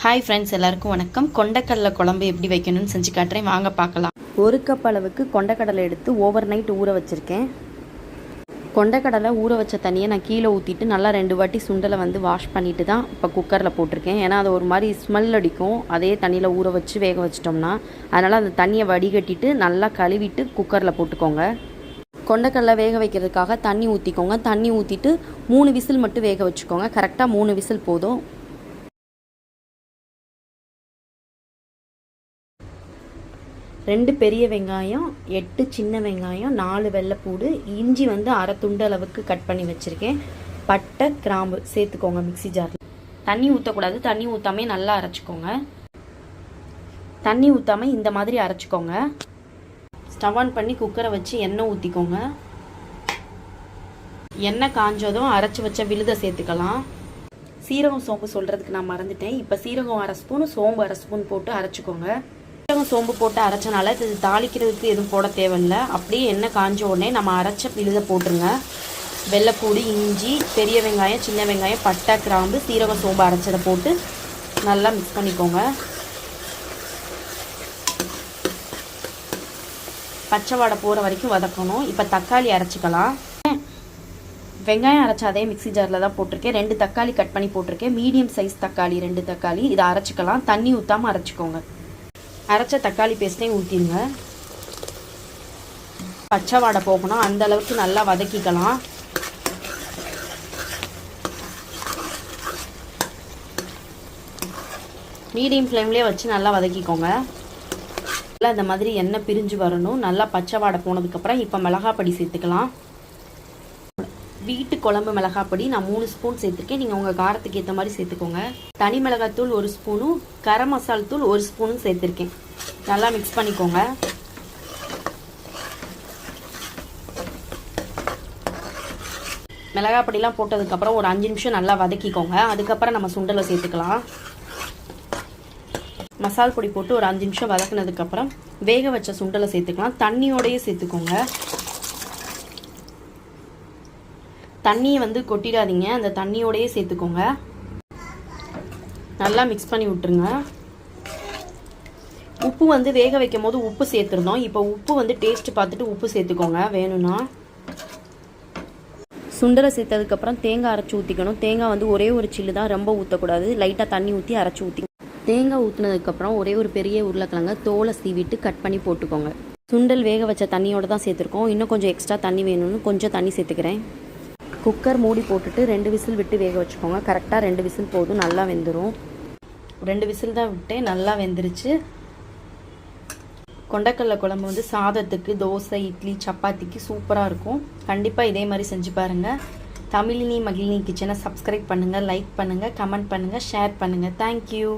Hi friends எல்லாருக்கும் வணக்கம். கொண்டக்கடலை குழம்பு எப்படி வைக்கணும்னு செஞ்சு காட்டுறேன். வாங்க பார்க்கலாம். ஒரு கப் அளவுக்கு கொண்டக்கடலை எடுத்து ஓவர் நைட் ஊற வச்சுருக்கேன். கொண்டக்கடலை ஊற வச்ச தண்ணியை நான் கீழே ஊற்றிட்டு நல்லா ரெண்டு வாட்டி சுண்டலை வந்து வாஷ் பண்ணிட்டு தான் இப்போ குக்கரில் போட்டிருக்கேன். ஏன்னா அது ஒரு மாதிரி ஸ்மெல் அடிக்கும். அதே தண்ணியில் ஊற வச்சு வேக வச்சிட்டோம்னா அதனால் அந்த தண்ணியை வடிகட்டிட்டு நல்லா கழுவிட்டு குக்கரில் போட்டுக்கோங்க. கொண்டக்கடலை வேக வைக்கிறதுக்காக தண்ணி ஊற்றிக்கோங்க தண்ணி ஊற்றிட்டு மூணு விசில் மட்டும் வேக வச்சுக்கோங்க. கரெக்டாக மூணு விசில் போதும். ரெண்டு பெரிய வெங்காயம் எட்டு சின்ன வெங்காயம் நாலு வெள்ளைப்பூடு இஞ்சி வந்து அரை துண்டு அளவுக்கு கட் பண்ணி வச்சுருக்கேன். பட்டை கிராம்பு சேர்த்துக்கோங்க மிக்ஸி ஜாரில். தண்ணி ஊற்றக்கூடாது தண்ணி ஊற்றாமே நல்லா அரைச்சிக்கோங்க. தண்ணி ஊற்றாமல் இந்த மாதிரி அரைச்சிக்கோங்க. ஸ்டவ் ஆன் பண்ணி குக்கரை வச்சு எண்ணெய் ஊற்றிக்கோங்க எண்ணெய் காஞ்சதும் அரைச்சி வச்ச விழுதை சேர்த்துக்கலாம். சீரகம் சோம்பு சொல்கிறதுக்கு நான் மறந்துட்டேன். இப்போ சீரகம் அரை ஸ்பூன் சோம்பு அரை ஸ்பூன் போட்டு அரைச்சிக்கோங்க. சீரகம் சோம்பு போட்டு அரைச்சனால இது தாளிக்கிறதுக்கு எதுவும் போட தேவையில்ல. அப்படியே எண்ணெய் காஞ்ச உடனே நம்ம அரைச்ச விழுதை போட்டுருங்க. வெள்ளைப்பூடி இஞ்சி பெரிய வெங்காயம் சின்ன வெங்காயம் பட்டை கிராம்பு சீரகம் சோம்பு அரைச்சதை போட்டு நல்லா மிக்ஸ் பண்ணிக்கோங்க. பச்சை வாடை போகிற வரைக்கும் வதக்கணும். இப்போ தக்காளி அரைச்சிக்கலாம். வெங்காயம் அரைச்ச அதே மிக்ஸி ஜாரில் தான் போட்டிருக்கேன். ரெண்டு தக்காளி கட் பண்ணி போட்டிருக்கேன். மீடியம் சைஸ் தக்காளி ரெண்டு தக்காளி. இதை அரைச்சிக்கலாம். தண்ணி ஊற்றாமல் அரைச்சிக்கோங்க. அரைச்ச தக்காளி பேஸ்ட்டையும் ஊற்றிடுங்க பச்சை வாடை போகணும். அந்த அளவுக்கு நல்லா வதக்கிக்கலாம். மீடியம் ஃப்ளேம்லேயே வச்சு நல்லா வதக்கிக்கோங்க. நல்லா இந்த மாதிரி எண்ணெய் பிரிஞ்சு வரணும். நல்லா பச்சை வாடை போனதுக்கப்புறம் இப்போ மிளகாப்பொடி சேர்த்துக்கலாம். வீட்டு குழம்பு மிளகாப்பொடி நான் மூணு ஸ்பூன் சேர்த்துருக்கேன். நீங்கள் உங்கள் காரத்துக்கு ஏற்ற மாதிரி சேர்த்துக்கோங்க. தனி மிளகாத்தூள் ஒரு ஸ்பூனும் கரம் மசால் தூள் ஒரு ஸ்பூனும் சேர்த்துருக்கேன். நல்லா மிக்ஸ் பண்ணிக்கோங்க. மிளகாப்பொடிலாம் போட்டதுக்கப்புறம் ஒரு அஞ்சு நிமிஷம் நல்லா வதக்கிக்கோங்க. அதுக்கப்புறம் நம்ம சுண்டலை சேர்த்துக்கலாம். மசால் பொடி போட்டு ஒரு அஞ்சு நிமிஷம் வதக்குனதுக்கப்புறம் வேக வச்ச சுண்டலை சேர்த்துக்கலாம். தண்ணியோடையே சேர்த்துக்கோங்க. தண்ணியை வந்து கொட்டிடாதீங்க. அந்த தண்ணியோடையே சேர்த்துக்கோங்க. நல்லா மிக்ஸ் பண்ணி விட்டுருங்க. உப்பு வந்து வேக வைக்கும் போது உப்பு சேர்த்துருந்தோம் இப்போ உப்பு வந்து டேஸ்ட் பார்த்துட்டு உப்பு சேர்த்துக்கோங்க. வேணும்னா. சுண்டலை சேர்த்ததுக்கப்புறம் தேங்காய் அரைச்சி ஊற்றிக்கணும் தேங்காய் வந்து ஒரே ஒரு சில்லு தான். ரொம்ப ஊற்றக்கூடாது லைட்டாக தண்ணி ஊற்றி அரைச்சி ஊற்றி தேங்காய் ஊற்றினதுக்கப்புறம் ஒரே ஒரு பெரிய உருளைக்கிழங்க தோலை சீவிட்டு கட் பண்ணி போட்டுக்கோங்க. சுண்டல் வேக வச்ச தண்ணியோட தான் சேர்த்துருக்கோம். இன்னும் கொஞ்சம் எக்ஸ்ட்ரா தண்ணி வேணும்னு கொஞ்சம் தண்ணி சேர்த்துக்கிறேன். குக்கர் மூடி போட்டுட்டு ரெண்டு விசில் விட்டு வேக வச்சுக்கோங்க. கரெக்டாக ரெண்டு விசில் போதும் நல்லா வெந்துடும் ரெண்டு விசில் தான் விட்டேன் நல்லா வெந்துருச்சு. கொண்டக்கடலை குழம்பு வந்து சாதத்துக்கு தோசை இட்லி சப்பாத்திக்கு சூப்பராக இருக்கும். கண்டிப்பாக இதே மாதிரி செஞ்சு பாருங்கள் தமிழினி மகிழினி கிச்சனை சப்ஸ்கிரைப் பண்ணுங்கள் லைக் பண்ணுங்கள் கமெண்ட் பண்ணுங்கள் ஷேர் பண்ணுங்கள் தேங்க்யூ